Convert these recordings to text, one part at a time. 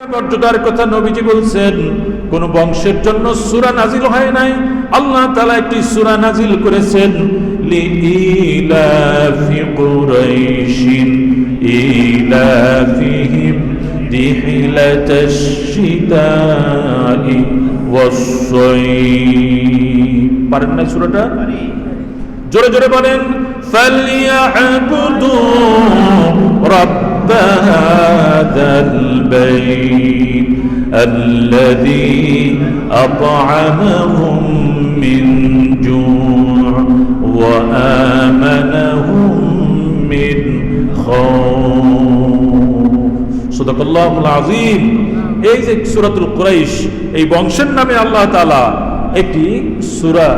মর্যাদার কথা নবীজি বলছেন, কোন বংশের জন্য সূরা নাজিল হয় নাই। আল্লাহ তাআলা একটি সূরা নাজিল করেছেন পারেন না সূরাটা? জোরে জোরে বলেন, ফালিয়াবুদু رب هذا البيت الذي أطعمهم من جوع وآمنهم من خوف صدق الله العظيم এই যে সুরাতুল কুরাইশ এই বংশের নামে আল্লাহ তাআলা একটি সূরা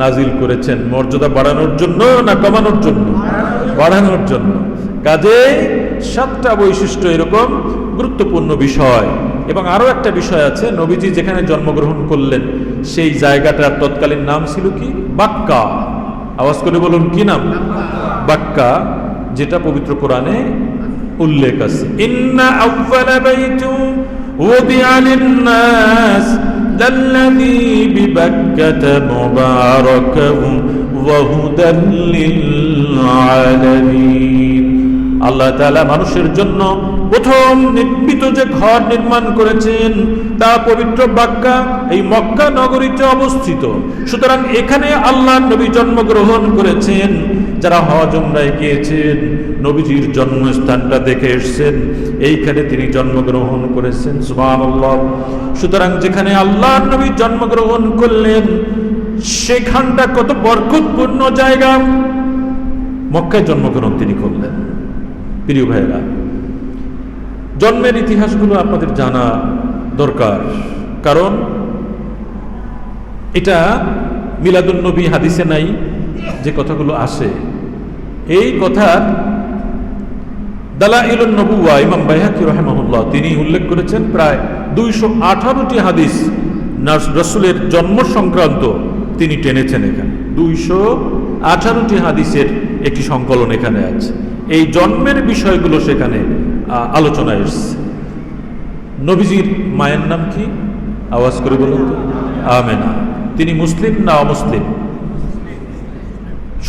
নাজিল করেছেন মর্যাদা বাড়ানোর জন্য না কমানোর জন্য বাড়ানোর জন্য কাজে সাতটা বৈশিষ্ট্য এরকম গুরুত্বপূর্ণ বিষয়। এবং আরও একটা বিষয় আছে, নবীজি যেখানে জন্মগ্রহণ করলেন, সেই জায়গাটার তৎকালীন নাম ছিল কি? বাক্কা। আওয়াজ করে বলুন, কি নাম? বাক্কা, যেটা পবিত্র কোরআনে উল্লেখ আছে। ইন্না আউয়ালা বাইতু আল্লাহ মানুষের জন্য প্রথম নির্মিত যে ঘর নির্মাণ করেছেন, তা পবিত্র বাক্কা, এই মক্কা নগরীতে অবস্থিত। সুতরাং এখানে আল্লাহ নবী জন্মগ্রহণ করেছেন, যারা হজ উমরায় গিয়েছেন, নবীজির জন্মস্থানটা দেখে এসেছেন, এইখানে তিনি জন্মগ্রহণ করেছেন, সুবহানাল্লাহ। সুতরাং যেখানে আল্লাহ নবী জন্মগ্রহণ করলেন, সেখানটা কত বরকতপূর্ণ জায়গা। মক্কায় জন্মগ্রহণ তিনি করলেন। প্রিয় ভাইয়েরা, জন্মের ইতিহাসগুলো আপনাদের জানা দরকার। কারণ এটা মিলাদুল নবী হাদিসে নাই, যে কথাগুলো আসে। এই কথা দালা ইলুন নবুয়া ইমাম বাইহাকি রহমাহুল্লাহ তিনি উল্লেখ করেছেন, প্রায় দুইশো আঠারোটি হাদিস রসুলের জন্ম সংক্রান্ত তিনি টেনেছেন এখানে। দুইশো আঠারোটি হাদিসের একটি সংকলন এখানে আছে। এই জন্মের বিষয়গুলো সেখানে আলোচনা এসছে। নবীজির মায়ের নাম কি? আওয়াজ করে বলুন আমেনা। তিনি মুসলিম না অমুসলিম?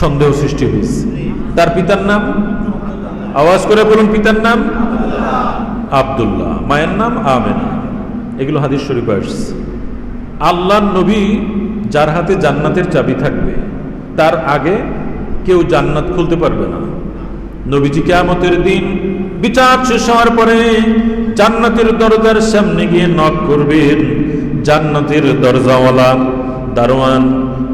সন্দেহ সৃষ্টি হয়েছে। তার পিতার নাম? আওয়াজ করে বলুন, পিতার নাম? আব্দুল্লাহ। মায়ের নাম আমেনা। এগুলো হাদিস শরীফ আসছে। আল্লাহ নবী যার হাতে জান্নাতের চাবি থাকবে, তার আগে কেউ জান্নাত খুলতে পারবে না। নবীজি কেয়ামতের দিন বিচার শেষ হওয়ার পরে জান্নাতের দরজার সামনে গিয়ে নক করবেন। জান্নাতের দরজাওয়ালা দারোয়ান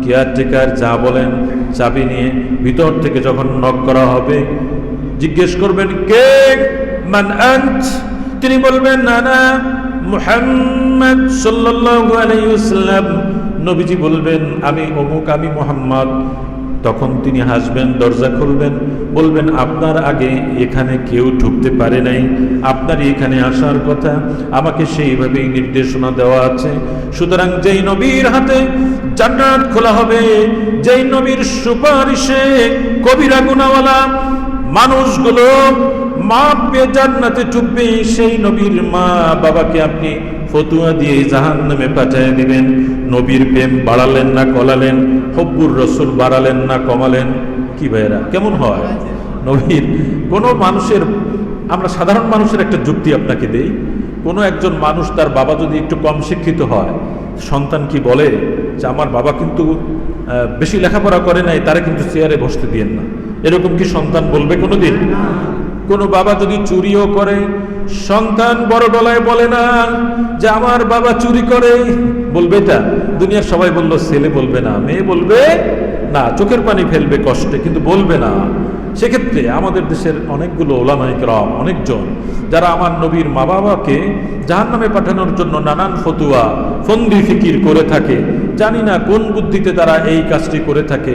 কেয়ারটেকার যা বলেন চাবি নিয়ে ভিতর থেকে যখন নক করা হবে, জিজ্ঞেস করবেন, কে? মান আন্ত? তিনি বলবেন নানা মুহাম্মদ সাল্লাল্লাহু আলাইহি ওয়াসাল্লাম। নবীজি বলবেন, আমি অমুক, আমি মোহাম্মদ। তখন তিনি হাসবেন, দরজা খুলবেন, বলবেন, আপনার আগে এখানে কেউ ঢুকতে পারে নাই। আপনার এখানে আসার কথা। আমাকে সেইভাবেই নির্দেশনা দেওয়া আছে। সুতরাং যেই নবীর হাতে জান্নাত খোলা হবে, যেই নবীর সুপারিশে কবিরা গুনাওয়ালা মানুষগুলো মা পেয়ে জান্নাতে ডুববে সেই নবীর মা বাবাকে আপনি ফতুয়া দিয়ে জাহান নামে পাঠিয়ে দিবেন। নবীর প্রেম বাড়ালেন না কলালেন হব্বুর রসুল বাড়ালেন না, কমালেন। কি ভাইয়েরা, কেমন হয়? নবীর কোনো মানুষের, আমরা সাধারণ মানুষের একটা যুক্তি আপনাকে দেই। কোনো একজন মানুষ তার বাবা যদি একটু কম শিক্ষিত হয়, সন্তান কি বলে যে আমার বাবা কিন্তু বেশি লেখাপড়া করে নাই, তারা কিন্তু চেয়ারে বসতে দিয়েন না। এরকম কি সন্তান বলবে কোনোদিন? কোনো বাবা যদি চুরিও করে, সন্তান বড় গলায় বলে না যে আমার বাবা চুরি করে, বলবে এটা? দুনিয়ার সবাই বলল, ছেলে বলবে না, মেয়ে বলবে না, চোখের পানি ফেলবে কষ্টে, কিন্তু বলবে না। সেক্ষেত্রে আমাদের দেশের অনেকগুলো ওলামাইক রম অনেকজন, যারা আমার নবীর মা বাবাকে জাহান নামে পাঠানোর জন্য নানান ফতুয়া, ফন্দি ফিকির করে থাকে। জানি না কোন বুদ্ধিতে তারা এই কাজটি করে থাকে।